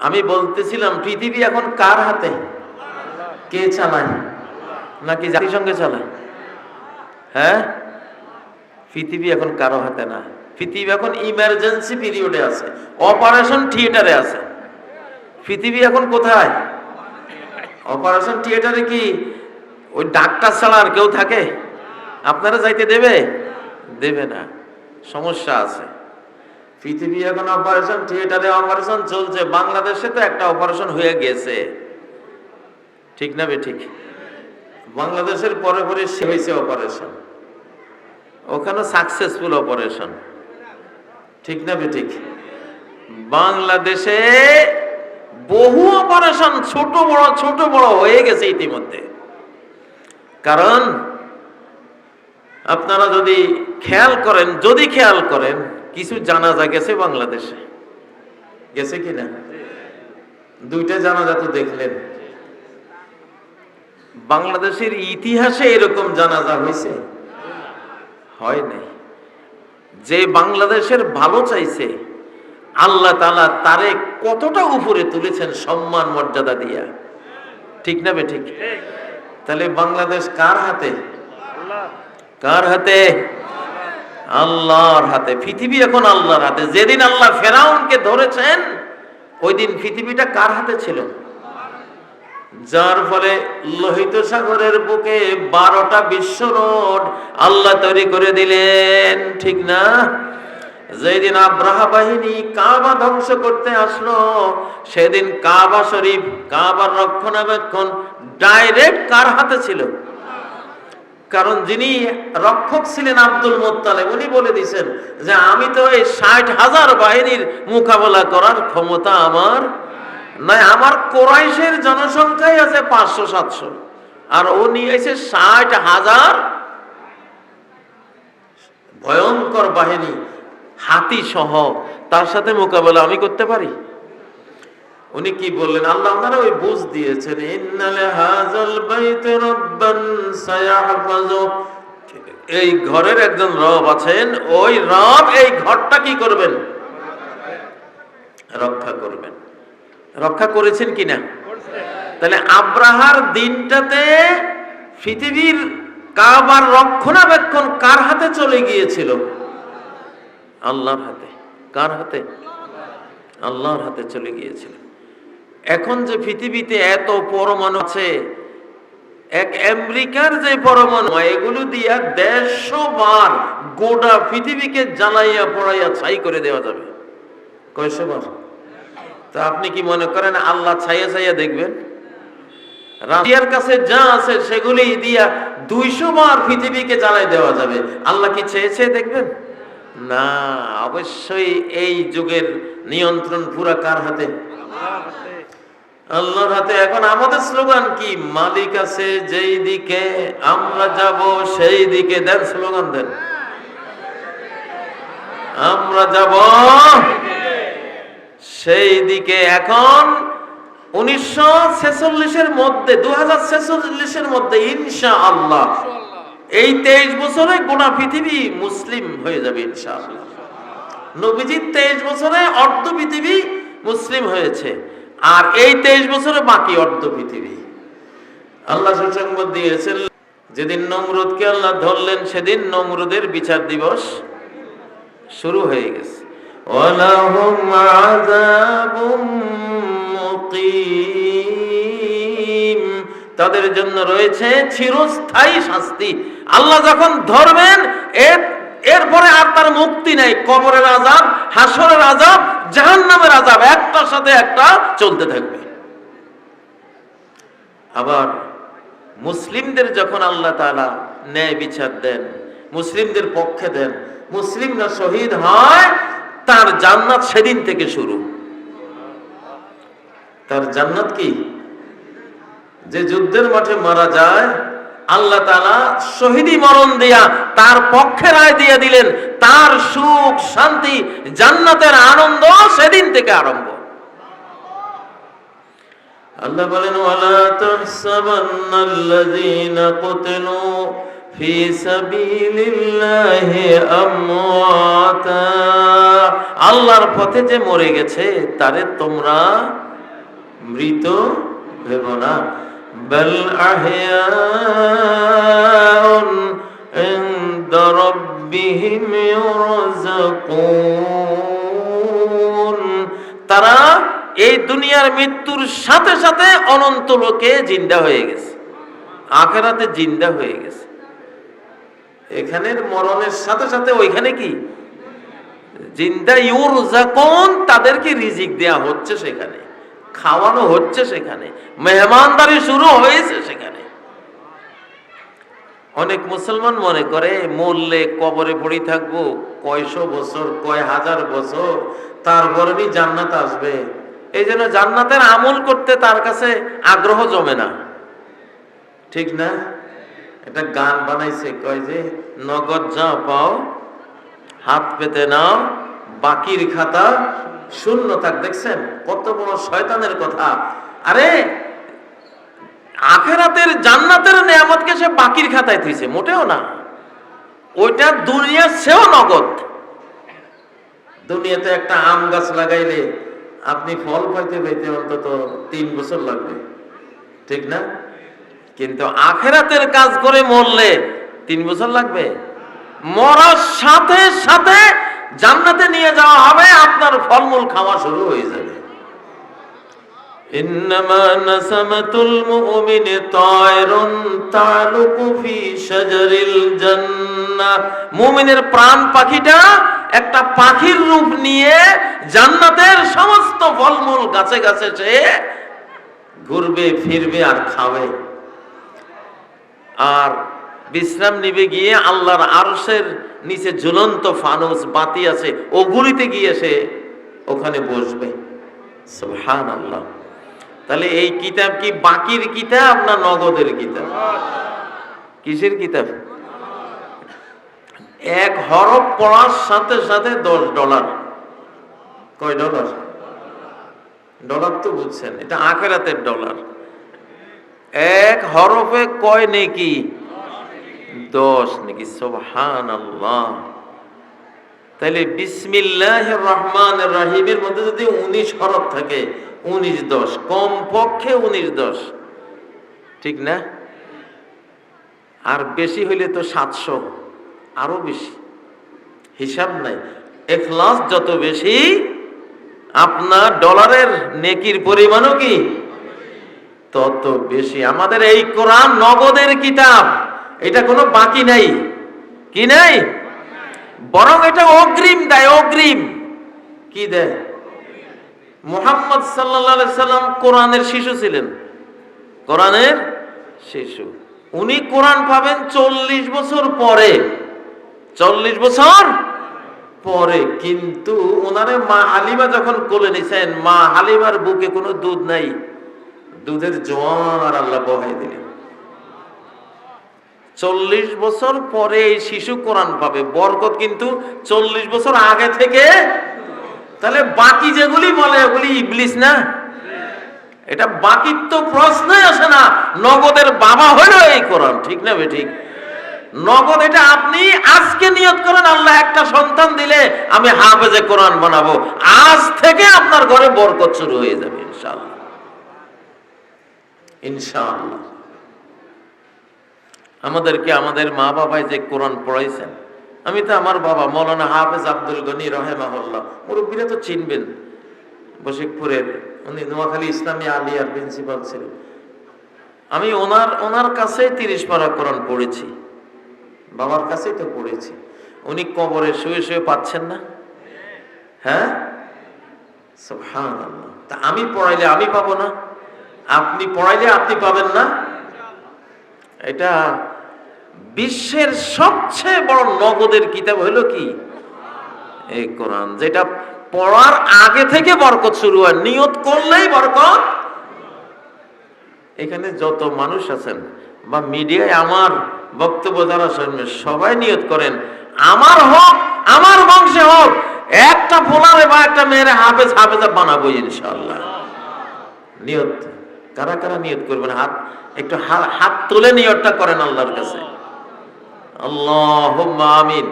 আমি বলতেছিলাম, পৃথিবী এখন কার হাতে? কে চালায়? নাকি জাতিসংঘে চালায়? হ্যাঁ? পৃথিবী এখন কারও হাতে না। পৃথিবী এখন ইমার্জেন্সি পিরিয়ডে আছে। অপারেশন থিয়েটারে আছে। পৃথিবী এখন কোথায়? অপারেশন থিয়েটারে কি? ওই ডাক্তার ছাড়া আর কেউ থাকে? আপনারা যাইতে দেবে? দেবে না। সমস্যা আছে। পৃথিবী এখন অপারেশন থিয়েটারে অপারেশন চলছে। বাংলাদেশে তো একটা অপারেশন হয়ে গেছে। ঠিক না ঠিক? বাংলাদেশের পরে পরে সে হয়েছে অপারেশন ওখানে সাকসেসফুল অপারেশন ঠিক না ঠিক? বাংলাদেশে বহু অপারেশন ছোট বড় ছোট বড় হয়ে গেছে ইতিমধ্যে। কারণ, আপনারা যদি খেয়াল করেন, যদি খেয়াল করেন কিছু জানাজা গেছে বাংলাদেশে? গেছে কিনা দুইটা জানাজা তো দেখলেন। বাংলাদেশের ইতিহাসে এরকম জানাজা হয়েছে? হয় নাই। যে বাংলাদেশের ভালো চাইছে আল্লাহ তালা তারে কতটা উপরে তুলেছেন সম্মান মর্যাদা দিয়া। ঠিক না বে ঠিক? তাহলে বাংলাদেশ কার হাতে? কার হাতে? আল্লাহর হাতে, পৃথিবী এখন আল্লাহর হাতে। যেদিন আল্লাহ ফেরাউনকে ধরেছেন ওই দিন পৃথিবীটা কার হাতে ছিল? যার ফলে লোহিত সাগরের বুকে বারোটা বিশ্ব রোড আল্লাহ তৈরি করে দিলেন, ঠিক না? যেদিন আব্রাহা বাহিনী কাবা ধ্বংস করতে আসলো, সেদিন কাবা শরীফ, কাবার রক্ষণাবেক্ষণ ডাইরেক্ট কার হাতে ছিল? কারণ যিনি রক্ষক ছিলেন আব্দুল মোত্তালেব, উনি বলে দিছেন যে আমি তো এই ষাট হাজার বাহিনীর মোকাবেলা করার ক্ষমতা আমার নয় আমার কোরাইশের জনসংখ্যাই আছে পাঁচশো, সাতশো। আর ও নিয়ে এসে ষাট হাজার ভয়ঙ্কর বাহিনী হাতি সহ তার সাথে মোকাবেলা আমি করতে পারি? উনি কি বললেন? আল্লাহ ওনারা ওই বুঝ দিয়েছেন এই ঘরের একজন রব আছেন, ওই রব এই ঘরটা কি করবেন? রক্ষা করবেন। রক্ষা করেছেন কিনা? তাহলে আব্রাহার দিনটাতে পৃথিবীর কাবার রক্ষণাবেক্ষণ কার হাতে চলে গিয়েছিল? আল্লাহর হাতে। কার হাতে? আল্লাহর হাতে চলে গিয়েছিল। এখন যে পৃথিবীতে এত পরমাণু আছে, এক আমেরিকার যে পরমাণু, এগুলো দিয়া দেড়শো বার গোটা পৃথিবীকে জ্বালাইয়া পড়াইয়া ছাই করে দেওয়া যাবে। কয়শো বার? তা আপনি কি মনে করেন আল্লাহ ছাইয়া ছাইয়া দেখবেন? রাশিয়ার কাছে যা আছে সেগুলি দিয়া দুইশো বার পৃথিবীকে জ্বালাই দেওয়া যাবে। আল্লাহ কি চেয়ে চেয়ে দেখবেন? না, অবশ্যই এই যুগের নিয়ন্ত্রণ পুরা কার হাতে? আল্লাহর হাতে। এখন আমাদের স্লোগান কি? মালিক আছে যেই দিকে, আমরা যাব সেই দিকে। দেন স্লোগান দেন। আমরা যাব সেই দিকে। এখন উনিশশো ছেচল্লিশের মধ্যে দু ছেচল্লিশের মধ্যে ইনশা আল্লাহ এই তেইশ বছরে গোটা পৃথিবী মুসলিম হয়ে যাবে ইনশা আল্লাহ নবীজির তেইশ বছরে অর্ধ পৃথিবী মুসলিম হয়েছে। আর এই তেইশ বছরে বাকি অর্ধ পৃথিবী। আল্লাহ সুসংবাদ দিয়েছেন, যেদিন নমরুদকে আল্লাহ ধরলেন, সেদিন নমরুদের বিচার দিবস শুরু হয়ে গেছে। তাদের জন্য রয়েছে চিরস্থায়ী শাস্তি। আল্লাহ যখন ধরবেন, এর এরপরে আর তার মুক্তি নাই। কবরের আজাব হাসরের আজাব জাহান্নামের আজাব একটার সাথে একটা চলতে থাকবে। আবার মুসলিমদের যখন আল্লাহ তাআলা ন্যায় বিচার দেন, মুসলিমদের পক্ষে দেন, মুসলিমরা শহীদ হয়, তার জান্নাত সেদিন থেকে শুরু। তার জান্নাত কি? যে যুদ্ধের মাঠে মারা যায় আল্লাহ তালা শহীদি মরণ দিয়া তার পক্ষে রায় দিয়ে দিলেন। তার সুখ, শান্তি, জান্নাতের আনন্দ সেদিন থেকে আরম্ভ। আল্লাহ বলেন আল্লাহর পথে যে মরে গেছে, তারে তোমরা মৃত ভেব না। বল আহয়াউন عند ربهم يرزقون তারা এই দুনিয়ার মৃত্যুর সাথে সাথে অনন্ত লোকে জিন্দা হয়ে গেছে আখেরাতে জিন্দা হয়ে গেছে এখানের মরণের সাথে সাথে ওইখানে কি জিন্দা ইউর জাকন তাদেরকে রিজিক দেয়া হচ্ছে সেখানে খাওয়ানো হচ্ছে সেখানে, মেহমানদারি শুরু হয়েছে সেখানে। অনেক মুসলমান মনে করে, মরলে কবরে পড়ে থাকব, কয়শো বছর, কয় হাজার বছর, তারপরে জান্নাত আসবে। এই জন্য জান্নাতের আমল করতে তার কাছে আগ্রহ জমে না। ঠিক না? একটা গান বানাইছে, কয় যে, নগদ যা পাও, হাত পেতে নাও বাকির খাতা শূন্য থাক, দেখছেন? কত বড় শয়তানের কথা। আরে, আখেরাতের জান্নাতের নিয়ামতকে সে বাকির খাতায় থইছে, মোটেও না। ওইটা দুনিয়ার সেও নগদ। দুনিয়াতে একটা আম গাছ লাগাইলে আপনি ফল পাইতে পাইতে অন্তত তিন বছর লাগবে। ঠিক না? কিন্তু আখেরাতের কাজ করে মরলে তিন বছর লাগবে। মরার সাথে সাথে জান্নাতে নিয়ে যাওয়া হবে আপনার ফলমূল খাওয়া শুরু হয়ে যাবে إنما نسمة المؤمن طائر تعلق في شجر الجنة মুমিনের প্রাণ পাখিটা একটা পাখির রূপ নিয়ে জান্নাতের সমস্ত ফলমূল গাছে গাছে সে ঘুরবে ফিরবে আর খাবে আর বিশ্রাম নিবে গিয়ে আল্লাহর আরশের নিচে ঝুলন্ত ফানুস বাতি আছে, ওগুলিতে গিয়ে সে ওখানে বসবে। সুবহান আল্লাহ তাহলে এই কিতাব কি বাকির কিতাব না নগদের কিতাব? কিসের কিতাব? এক হরফ পড়ার সাথে সাথে দশ ডলার। কয় ডলার? ডলার তো বুঝছেন, এটা আখেরাতের ডলার। এক হরফে কয় নেকি? দশ, নাকি সোহান আল্লাহ তাহলে বিসমিল্লাহ রহমান রাহিমের মধ্যে যদি উনিশ হরফ থাকে, উনিশ দশ কম পক্ষে উনিশ দশ। ঠিক না? আর বেশি হইলে তো সাতশো, আরও বেশি। হিসাব নাই। এখলাস যত বেশি, আপনার ডলারের নেকির পরিমাণও কি? তত বেশি। আমাদের এই কোরআন নগদের কিতাব। এটা কোনো বাকি নাই। কি নাই? বরং এটা অগ্রিম দেয়, অগ্রিম। কি দেয়? মোহাম্মদ সাল্লা সাল্লাম কোরআনের শিশু ছিলেন। কোরআনের শিশু। উনি কোরআন পাবেন চল্লিশ বছর পরে। চল্লিশ বছর পরে। কিন্তু ওনারে মা হালিমা যখন কোলে নিছেন, মা হালিমার বুকে কোনো দুধ নাই। দুধের জোয়ার আল্লাহ বহাই দিলেন। চল্লিশ বছর পরে এই শিশু কোরআন পাবে। বরকত কিন্তু চল্লিশ বছর আগে থেকে। তাহলে বাকি যেগুলি বলে ওগুলি ইবলিস না? এটা বাকির তো প্রশ্নই আসে না। নগদের বাবা হলো এই কোরআন, ঠিক না ঠিক? নগদ এটা আপনি আজকে নিয়ত করেন, আল্লাহ একটা সন্তান দিলে আমি হাফেজে কোরআন বানাবো। আজ থেকে আপনার ঘরে বরকত শুরু হয়ে যাবে, ইনশাআল্লাহ। ইনশাআল্লাহ। আমাদেরকে আমাদের মা বাবাই যে কোরআন পড়াইছেন। আমি তো আমার বাবা মৌলানা হাফেজ আব্দুল গনি রহেমাহুল্লাহ, মুরব্বীরা তো চিনবেন। বশিকপুরের, উনি নোয়াখালী ইসলামী আলিয়ার প্রিন্সিপাল ছিলেন। আমি ওনার ওনার কাছে তিরিশ পারা কোরআন পড়েছি। বাবার কাছেই তো পড়েছি। উনি কবরে শুয়ে শুয়ে পাচ্ছেন না? হ্যাঁ? তা আমি পড়াইলে আমি পাবো না? আপনি পড়াইলে আপনি পাবেন না? এটা বিশ্বের সবচেয়ে বড় নগদের কিতাব হলো কি? এই কোরআন, যেটা পড়ার আগে থেকে বরকত শুরু হয়, নিয়ত করলেই বরকত। এখানে যত মানুষ আছেন বা মিডিয়ায় আমার বক্তব্য যারা শুনবে সবাই নিয়ত করেন, আমার হোক, আমার বংশে হোক, একটা ফোলারে বা একটা মেয়ের হাফেজ হাফেজা বানাবো ইনশাল্লাহ নিয়ত। কারা কারা নিয়ত করবেন? হাত একটু হাত তুলে নিয়তটা করেন আল্লাহর কাছে। আল্লাহ আমিন।